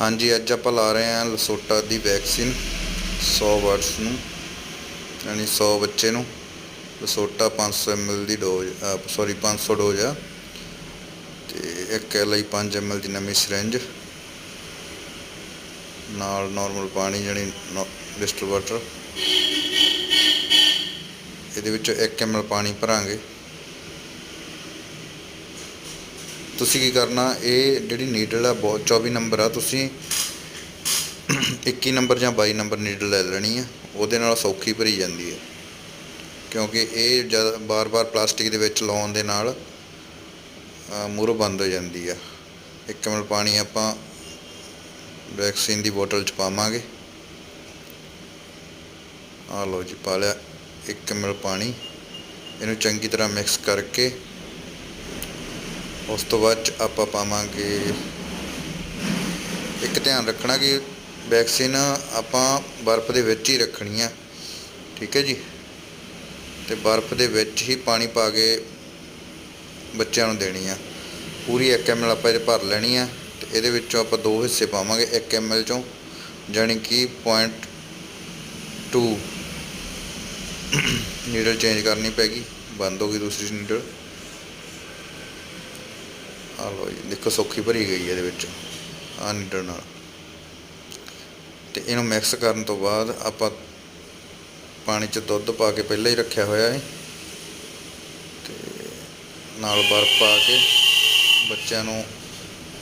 ਹਾਂਜੀ, ਅੱਜ ਆਪਾਂ ਲਾ ਰਹੇ ਹਾਂ ਲਸੋਟਾ ਦੀ ਵੈਕਸੀਨ 100 ਵਾਟਸ ਨੂੰ, ਯਾਨੀ 100 ਬੱਚੇ ਨੂੰ। ਲਸੋਟਾ 500 ml ਦੀ ਡੋਜ਼ ਸੌਰੀ 500 ਡੋਜ਼ ਆ। ਤੇ ਇੱਕ ਲਈ 5 ml ਦੀ ਨਵੀਂ ਸਿਰੰਜ ਨਾਲ ਨਾਰਮਲ ਪਾਣੀ ਜਾਨੀ ਡਿਸਟਲ ਵਾਟਰ ਇਹਦੇ ਵਿੱਚੋਂ 1 ml ਪਾਣੀ ਭਰਾਂਗੇ। ਤੁਸੀਂ ਕੀ ਕਰਨਾ, ਇਹ ਜਿਹੜੀ ਨੀਡਲ ਆ, ਬਹੁਤ 24 ਨੰਬਰ ਆ, ਤੁਸੀਂ 21 ਨੰਬਰ ਜਾਂ 22 ਨੰਬਰ ਨੀਡਲ ਲੈ ਲੈਣੀ ਆ, ਉਹਦੇ ਨਾਲ ਸੌਖੀ ਭਰੀ ਜਾਂਦੀ ਹੈ ਕਿਉਂਕਿ ਇਹ ਜਦ ਬਾਰ-ਬਾਰ ਪਲਾਸਟਿਕ ਦੇ ਵਿੱਚ ਲਾਉਣ ਦੇ ਨਾਲ ਮੂਹਰੋਂ ਬੰਦ ਹੋ ਜਾਂਦੀ ਆ। 1 ml ਪਾਣੀ ਆਪਾਂ ਵੈਕਸੀਨ ਦੀ ਬੋਤਲ ਚ ਪਾਵਾਂਗੇ। ਆ ਲਓ ਜੀ, ਪਾ ਲਿਆ 1 ml ਪਾਣੀ। ਇਹਨੂੰ ਚੰਗੀ ਤਰ੍ਹਾਂ ਮਿਕਸ ਕਰਕੇ ਉਸ ਤੋਂ ਬਾਅਦ 'ਚ ਆਪਾਂ ਪਾਵਾਂਗੇ ਇੱਕ ਧਿਆਨ ਰੱਖਣਾ ਕਿ ਵੈਕਸੀਨ ਆਪਾਂ ਬਰਫ਼ ਦੇ ਵਿੱਚ ਹੀ ਰੱਖਣੀ ਆ, ਠੀਕ ਹੈ ਜੀ? ਤੇ ਬਰਫ਼ ਦੇ ਵਿੱਚ ਹੀ ਪਾਣੀ ਪਾ ਕੇ ਬੱਚਿਆਂ ਨੂੰ ਦੇਣੀ ਆ। ਪੂਰੀ 1 ml ਆਪਾਂ ਇਹ ਭਰ ਲੈਣੀ ਆ ਤੇ ਇਹਦੇ ਵਿੱਚੋਂ ਆਪਾਂ ਦੋ ਹਿੱਸੇ ਪਾਵਾਂਗੇ 1 ml ਚੋਂ, ਜਾਣੀ ਕਿ 0.2 ਨੀਡਲ ਚੇਂਜ ਕਰਨੀ ਪੈਗੀ ਬੰਦ ਹੋ ਗਈ ਦੂਸਰੀ ਨੀਡਲ ਆ ਲਓ ਜੀ, ਦੇਖੋ ਸੌਖੀ ਭਰੀ ਗਈ ਇਹਦੇ ਵਿੱਚ ਆ ਨੀਡਲ ਨਾਲ। ਤੇ ਇਹਨੂੰ ਮਿਕਸ ਕਰਨ ਤੋਂ ਬਾਅਦ ਆਪਾਂ ਪਾਣੀ 'ਚ ਦੁੱਧ ਪਾ ਕੇ ਪਹਿਲਾਂ ਹੀ ਰੱਖਿਆ ਹੋਇਆ ਹੈ। ਤੇ ਨਾਲ ਬਰਫ਼ ਪਾ ਕੇ ਬੱਚਿਆਂ ਨੂੰ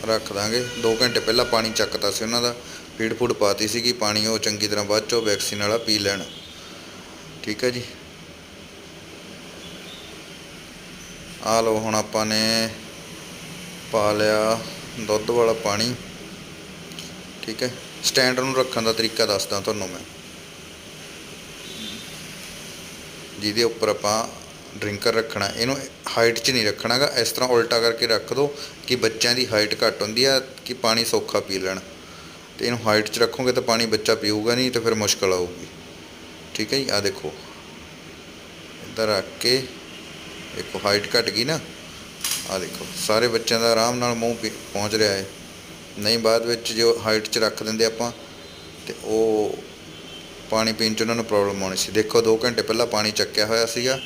ਰੱਖ ਦਾਂਗੇ। 2 ਘੰਟੇ ਪਹਿਲਾਂ ਪਾਣੀ ਚੱਕਤਾ ਸੀ ਉਹਨਾਂ ਦਾ, ਫੀਡ ਫੂਡ ਪਾਤੀ ਸੀ ਕਿ ਪਾਣੀ ਉਹ ਚੰਗੀ ਤਰ੍ਹਾਂ ਬਾਅਦ ਚੋਂ ਵੈਕਸੀਨ ਵਾਲਾ ਪੀ ਲੈਣ। ਠੀਕ ਹੈ ਜੀ। ਆ ਲਓ, ਹੁਣ ਆਪਾਂ ਨੇ ਪਾ ਲਿਆ ਦੁੱਧ ਵਾਲਾ ਪਾਣੀ। ਠੀਕ ਹੈ। ਸਟੈਂਡ ਨੂੰ ਰੱਖਣ ਦਾ ਤਰੀਕਾ ਦੱਸਦਾ ਤੁਹਾਨੂੰ ਮੈਂ। ਜਿਹਦੇ ਉੱਪਰ ਆਪਾਂ ਡਰਿੰਕਰ ਰੱਖਣਾ, ਇਹਨੂੰ ਹਾਈਟ 'ਚ ਨਹੀਂ ਰੱਖਣਾਗਾ। ਇਸ ਤਰ੍ਹਾਂ ਉਲਟਾ ਕਰਕੇ ਰੱਖ ਦਿਓ ਕਿ ਬੱਚਿਆਂ ਦੀ ਹਾਈਟ ਘੱਟ ਹੁੰਦੀ ਆ, ਕਿ ਪਾਣੀ ਸੌਖਾ ਪੀ ਲੈਣ। ਤੇ ਇਹਨੂੰ ਹਾਈਟ 'ਚ ਰੱਖੋਗੇ ਤਾਂ ਪਾਣੀ ਬੱਚਾ ਪੀਊਗਾ ਨਹੀਂ ਤਾਂ ਫਿਰ ਮੁਸ਼ਕਲ ਆਊਗੀ। ਠੀਕ ਹੈ ਜੀ ਆ ਦੇਖੋ। ਇੱਧਰ ਰੱਖ ਕੇ, ਦੇਖੋ ਹਾਈਟ ਘਟ ਗਈ ਨਾ। ਆ ਦੇਖੋ, ਸਾਰੇ ਬੱਚਿਆਂ ਦਾ ਆਰਾਮ ਨਾਲ ਮੂੰਹ ਪਹੁੰਚ ਰਿਹਾ ਹੈ। ਨਹੀਂ, ਬਾਅਦ ਵਿੱਚ ਜੋ ਹਾਈਟ 'ਚ ਰੱਖ ਦਿੰਦੇ ਆਪਾਂ, ਤੇ ਉਹ ਪਾਣੀ ਪੀਣ 'ਚ ਉਹਨਾਂ ਨੂੰ ਪ੍ਰੋਬਲਮ ਆਉਣੀ ਸੀ। ਦੇਖੋ 2 ਘੰਟੇ ਪਹਿਲਾਂ ਪਾਣੀ ਚੱਕਿਆ ਹੋਇਆ ਸੀਗਾ।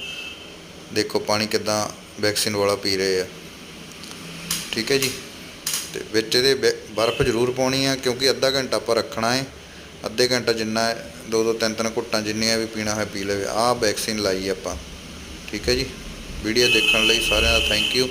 ਦੇਖੋ, ਪਾਣੀ ਕਿਦਾਂ ਵੈਕਸੀਨ ਵਾਲਾ ਪੀ ਰਹੇ ਆ। ਠੀਕ ਹੈ ਜੀ? ਤੇ ਵਿੱਚ ਇਹਦੇ ਬਰਫ਼ ਜ਼ਰੂਰ ਪਾਉਣੀ ਆ, ਕਿਉਂਕਿ ਅੱਧਾ ਘੰਟਾ ਆਪਾਂ ਰੱਖਣਾ ਹੈ। ਅੱਧੇ ਘੰਟਾ ਜਿੰਨਾ ਦੋ ਦੋ ਤਿੰਨ ਤਿੰਨ ਘੁੱਟਾਂ ਜਿੰਨੀਆਂ ਵੀ ਪੀਣਾ ਹੈ ਪੀ ਲਵੇ। ਆਹ ਵੈਕਸੀਨ ਲਾਈ ਆਪਾਂ। ਠੀਕ ਹੈ ਜੀ? ਵੀਡੀਓ ਦੇਖਣ ਲਈ ਸਾਰਿਆਂ ਦਾ ਥੈਂਕ ਯੂ